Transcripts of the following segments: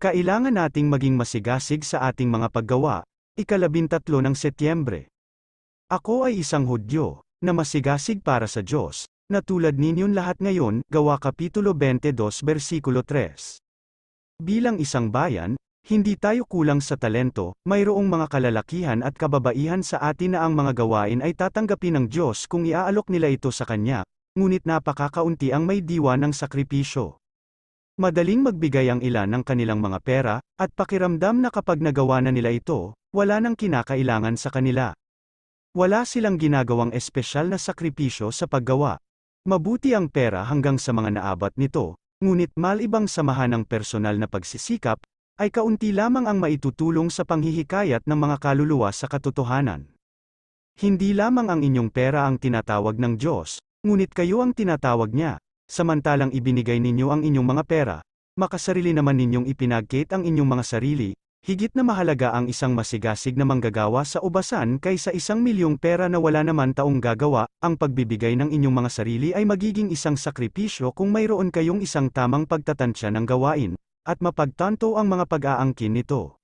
Kailangan nating maging masigasig sa ating mga paggawa, ikalabintatlo ng Setyembre. Ako ay isang Hudyo, na masigasig para sa Diyos, na tulad ninyong lahat ngayon, gawa Kapitulo 22 versikulo 3. Bilang isang bayan, hindi tayo kulang sa talento, mayroong mga kalalakihan at kababaihan sa atin na ang mga gawain ay tatanggapin ng Diyos kung iaalok nila ito sa Kanya, ngunit napakakaunti ang may diwa ng sakripisyo. Madaling magbigay ang ilan ng kanilang mga pera, at pakiramdam na kapag nagawa na nila ito, wala nang kinakailangan sa kanila. Wala silang ginagawang espesyal na sakripisyo sa paggawa. Mabuti ang pera hanggang sa mga naabat nito, ngunit malibang samahan ng personal na pagsisikap, ay kaunti lamang ang maitutulong sa panghihikayat ng mga kaluluwa sa katotohanan. Hindi lamang ang inyong pera ang tinatawag ng Diyos, ngunit kayo ang tinatawag niya, samantalang ibinigay ninyo ang inyong mga pera, makasarili naman ninyong ipinagkait ang inyong mga sarili, higit na mahalaga ang isang masigasig na manggagawa sa ubasan kaysa isang milyong pera na wala naman taong gagawa, ang pagbibigay ng inyong mga sarili ay magiging isang sakripisyo kung mayroon kayong isang tamang pagtatansya ng gawain, at mapagtanto ang mga pag-aangkin nito.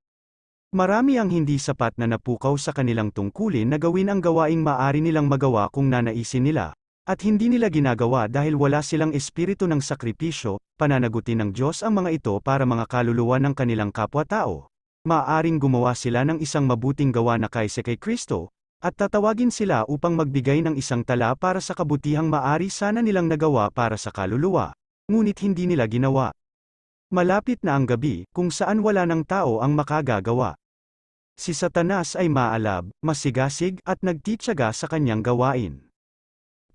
Marami ang hindi sapat na napukaw sa kanilang tungkulin na gawin ang gawaing maaari nilang magawa kung nanaisin nila, at hindi nila ginagawa dahil wala silang espiritu ng sakripisyo, pananagutin ng Diyos ang mga ito para mga kaluluwa ng kanilang kapwa-tao. Maaring gumawa sila ng isang mabuting gawa na kaysa kay Kristo, at tatawagin sila upang magbigay ng isang tala para sa kabutihang maari sana nilang nagawa para sa kaluluwa, ngunit hindi nila ginawa. Malapit na ang gabi, kung saan wala ng tao ang makagagawa. Si Satanas ay maalab, masigasig, at nagtitsaga sa kanyang gawain.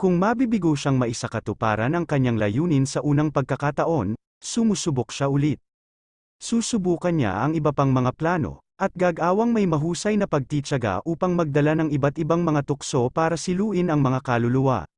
Kung mabibigo siyang maisakatuparan ang kanyang layunin sa unang pagkakataon, sumusubok siya ulit. Susubukan niya ang iba pang mga plano, at gagawang may mahusay na pagtitsaga upang magdala ng iba't ibang mga tukso para siluin ang mga kaluluwa.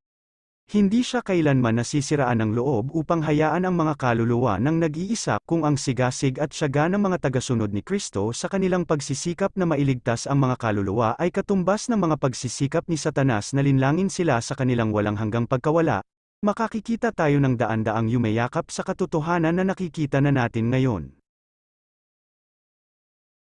Hindi siya kailanman nasisiraan ng loob upang hayaan ang mga kaluluwa ng nag-iisa kung ang sigasig at syaga ng mga tagasunod ni Kristo sa kanilang pagsisikap na mailigtas ang mga kaluluwa ay katumbas ng mga pagsisikap ni Satanas na linlangin sila sa kanilang walang hanggang pagkawala, makakikita tayo ng daan-daang yumayakap sa katotohanan na nakikita na natin ngayon.